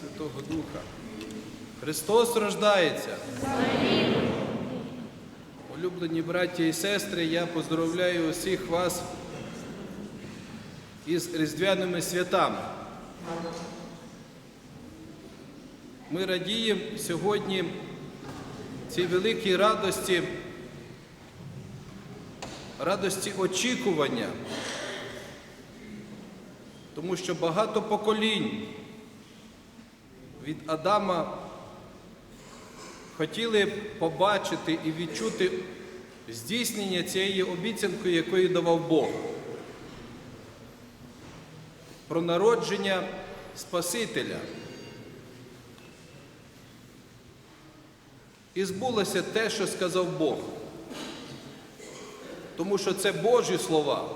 Святого Духа. Христос рождається. Улюблені браття і сестри, я поздравляю усіх вас із Різдвяними святами. Ми радіємо сьогодні цій великій радості, радості очікування, тому що багато поколінь від Адама хотіли побачити і відчути здійснення цієї обіцянки, якої давав Бог. Про народження Спасителя. І збулося те, що сказав Бог. Тому що це Божі слова.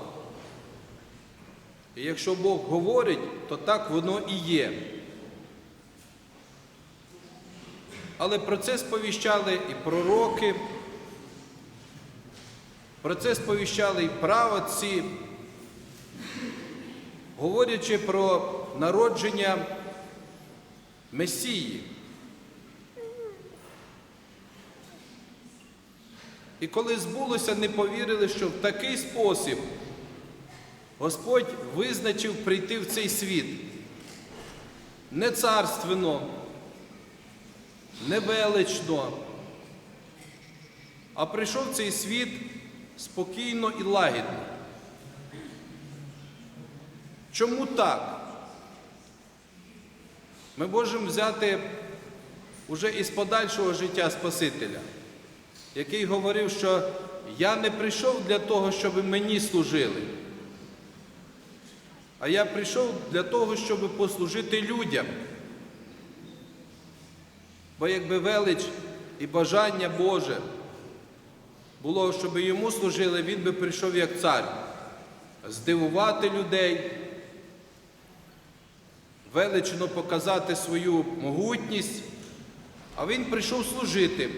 І якщо Бог говорить, то так воно і є. Але про це сповіщали і пророки, про це сповіщали і правоці, говорячи про народження Месії. І коли збулося, не повірили, що в такий спосіб Господь визначив прийти в цей світ. Не царственно, не велично, а прийшов цей світ спокійно і лагідно. Чому так? Ми можемо взяти уже із подальшого життя Спасителя, який говорив, що я не прийшов для того, щоб мені служили, а я прийшов для того, щоб послужити людям. Бо якби велич і бажання Боже було, щоб йому служили, він би прийшов як цар, здивувати людей, велично показати свою могутність, а він прийшов служити.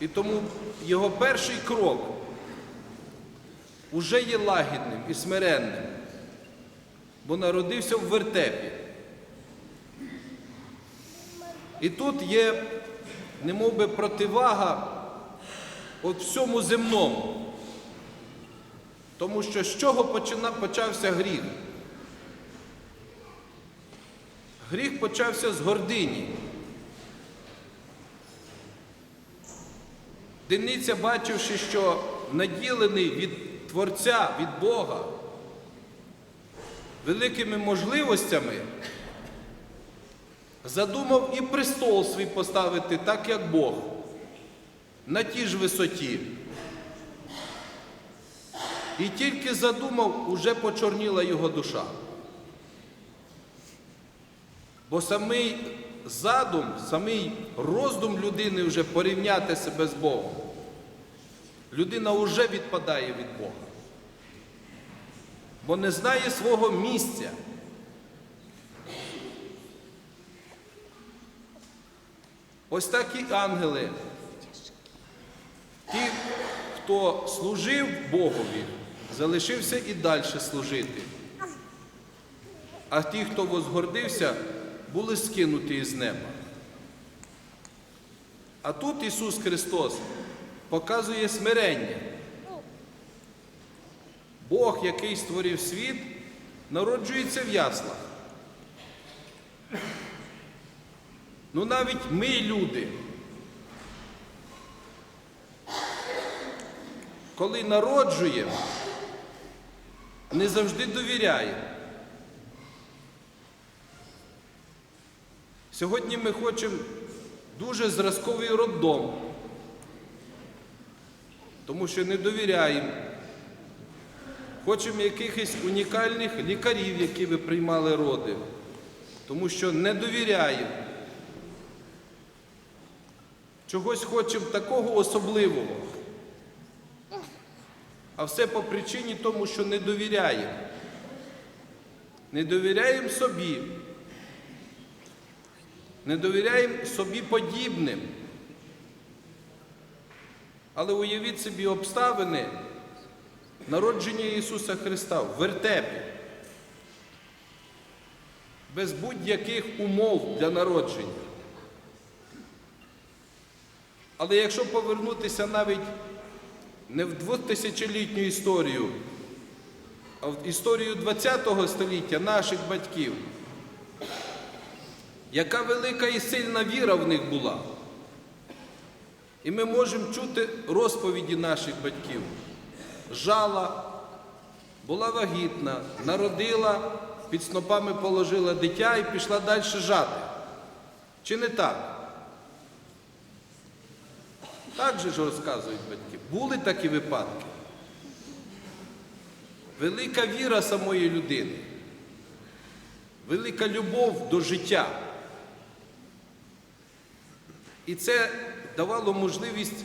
І тому його перший крок уже є лагідним і смиренним, бо народився в вертепі. І тут є немов би противага от всьому земному. Тому що з чого почався гріх? Гріх почався з гордині. Диниця, бачивши, що наділений від Творця, від Бога, великими можливостями, задумав і престол свій поставити так, як Бог, на тій ж висоті. І тільки задумав, уже почорніла його душа. Бо самий задум, самий роздум людини вже порівняти себе з Богом. Людина вже відпадає від Бога. Бо не знає свого місця. Ось так і ангели. Ті, хто служив Богові, залишився і далі служити. А ті, хто возгордився, були скинуті із неба. А тут Ісус Христос показує смирення. Бог, який створив світ, народжується в яслах. Ну навіть ми, люди, коли народжуємо, не завжди довіряємо. Сьогодні ми хочемо дуже зразковий роддом, тому що не довіряємо. Хочемо якихось унікальних лікарів, які би приймали роди, тому що не довіряємо. Чогось хочемо такого особливого. А все по причині тому, що не довіряємо. Не довіряємо собі. Не довіряємо собі подібним. Але уявіть собі обставини народження Ісуса Христа в вертепі. без будь-яких умов для народження. Але якщо повернутися навіть не в 2000-літню історію, а в історію ХХ століття наших батьків, яка велика і сильна віра в них була. І ми можемо чути розповіді наших батьків. Жала, була вагітна, народила, під снопами положила дитя і пішла далі жати. Чи не так? Так же ж розказують батьки. Були такі випадки. Велика віра самої людини, велика любов до життя. І це давало можливість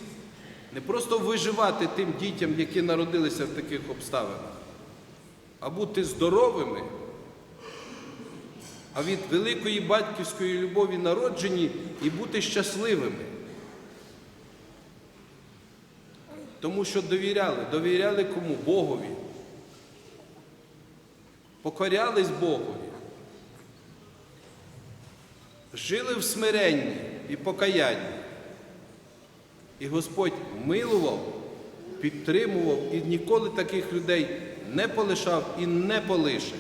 не просто виживати тим дітям, які народилися в таких обставинах, а бути здоровими, а від великої батьківської любові народжені і бути щасливими. Тому що довіряли, довіряли кому? Богові. Покорялись Богові. Жили в смиренні і покаянні. І Господь милував, підтримував і ніколи таких людей не полишав і не полишив.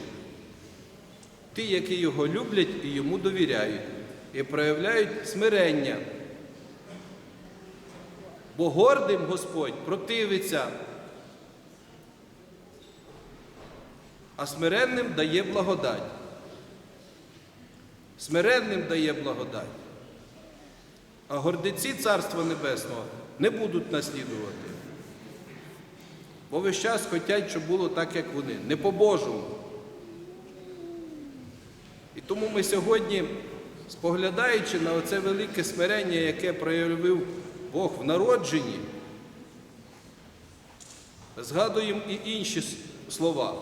Ті, які його люблять і йому довіряють, і проявляють смирення. Бо гордим Господь противиться, а смиренним дає благодать. Смиренним дає благодать. А гордиці Царства Небесного не будуть наслідувати. Бо весь час хочуть, щоб було так, як вони, не по-божому. І тому ми сьогодні, споглядаючи на оце велике смирення, яке проявив Бог в народженні, згадуємо і інші слова,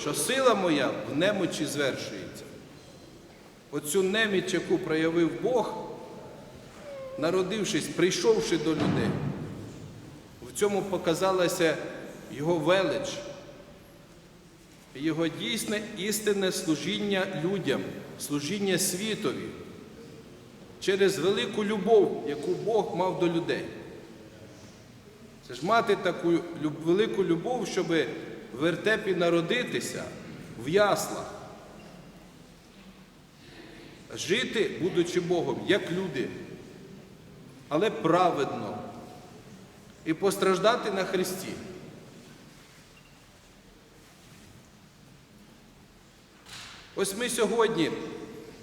що сила моя в немочі звершується. Оцю неміч, яку проявив Бог, народившись, прийшовши до людей, в цьому показалася його велич, його дійсне істинне служіння людям, служіння світові через велику любов, яку Бог мав до людей. Це ж мати таку велику любов, щоб в вертепі народитися в яслах, жити, будучи Богом, як люди, але праведно і постраждати на Христі. Ось ми сьогодні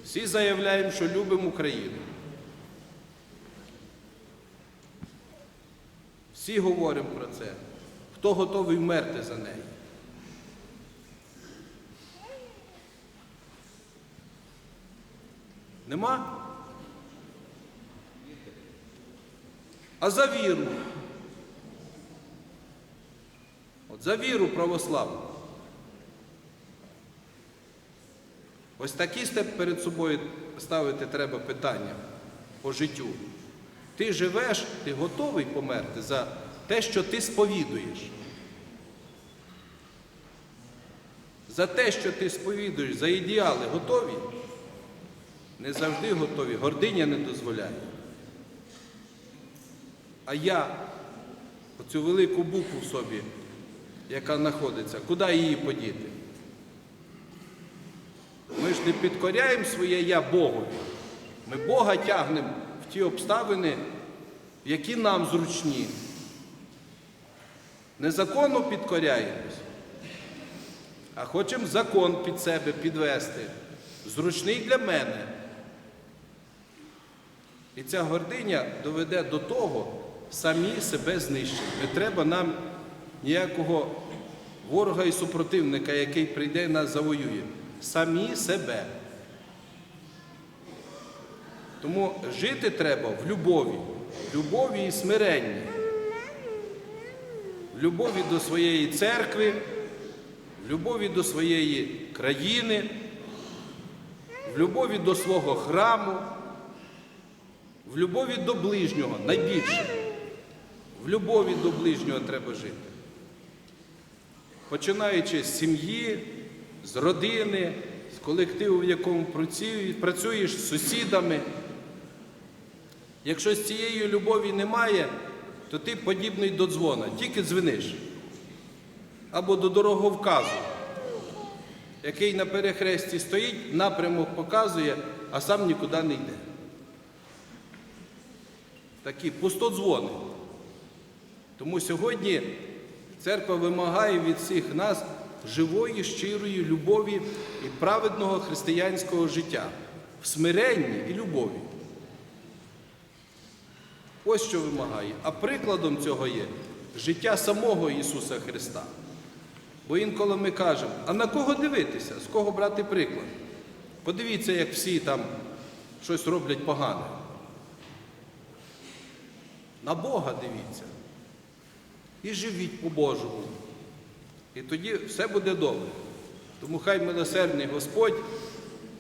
всі заявляємо, що любимо Україну. Всі говоримо про це. Хто готовий вмерти за неї? Нема? А за віру? От за віру православну. Ось такі перед собою ставити треба питання по життю. Ти живеш, ти готовий померти за те, що ти сповідуєш. За те, що ти сповідуєш, за ідеали готові? Не завжди готові. Гординя не дозволяє. А я оцю велику букву в собі, яка знаходиться, куди її подіти? Ми ж не підкоряємо своє я Богові. Ми Бога тягнемо в ті обставини, які нам зручні. Не закону підкоряємось, а хочемо закон під себе підвести, зручний для мене. І ця гординя доведе до того, самі себе знищити. Не треба нам ніякого ворога і супротивника, який прийде і нас завоює. Самі себе. Тому жити треба в любові, в любові і смиренні, в любові до своєї церкви, в любові до своєї країни, в любові до свого храму, в любові до ближнього найбільше. В любові до ближнього треба жити. Починаючи з сім'ї, з родини, з колективу, в якому працюєш, з сусідами. Якщо з цієї любові немає, то ти подібний до дзвона, тільки дзвениш. Або до дороговказу, який на перехресті стоїть, напрямок показує, а сам нікуди не йде. Такі пустодзвони. Тому сьогодні церква вимагає від всіх нас живої, щирої любові і праведного християнського життя в смиренні і любові. Ось що вимагає. А прикладом цього є життя самого Ісуса Христа. Бо інколи ми кажемо, а на кого дивитися, з кого брати приклад? Подивіться, як всі там щось роблять погане. На Бога дивіться. І живіть по-божому. І тоді все буде добре. Тому хай милосердний Господь,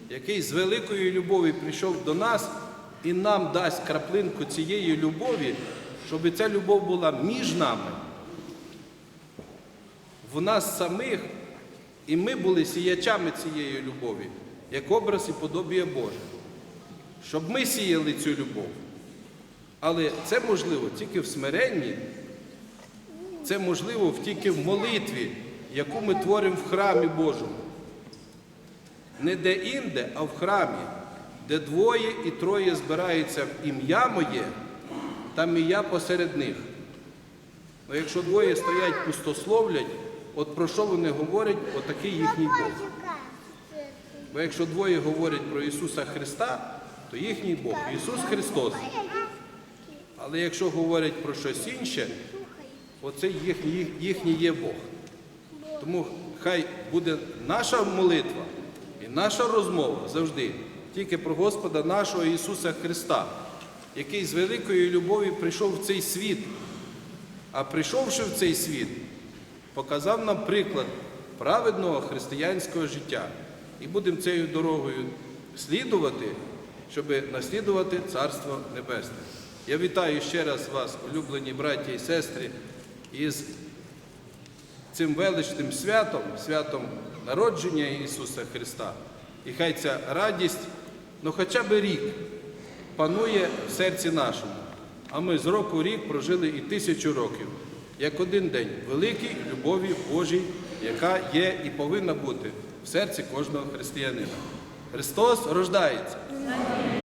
який з великої любові прийшов до нас і нам дасть краплинку цієї любові, щоб ця любов була між нами, в нас самих, і ми були сіячами цієї любові, як образ і подобія Боже. Щоб ми сіяли цю любов. Але це можливо тільки в смиренні, це можливо тільки в молитві, яку ми творимо в храмі Божому. Не де-інде, а в храмі, де двоє і троє збираються в ім'я моє, там і я посеред них. Ну, якщо двоє стоять пустословлять, от про що вони говорять, отакий їхній Бог. Бо якщо двоє говорять про Ісуса Христа, то їхній Бог Ісус Христос. Але якщо говорять про щось інше, оце їхній, їхній є Бог. Тому хай буде наша молитва і наша розмова завжди тільки про Господа нашого Ісуса Христа, який з великої любові прийшов в цей світ. А прийшовши в цей світ, показав нам приклад праведного християнського життя. І будемо цією дорогою слідувати, щоб наслідувати Царство Небесне. Я вітаю ще раз вас, улюблені браті і сестри, із цим величним святом, святом народження Ісуса Христа. І хай ця радість, ну хоча б рік, панує в серці нашому. А ми з року в рік прожили і тисячу років, як один день великій любові Божій, яка є і повинна бути в серці кожного християнина. Христос рождається.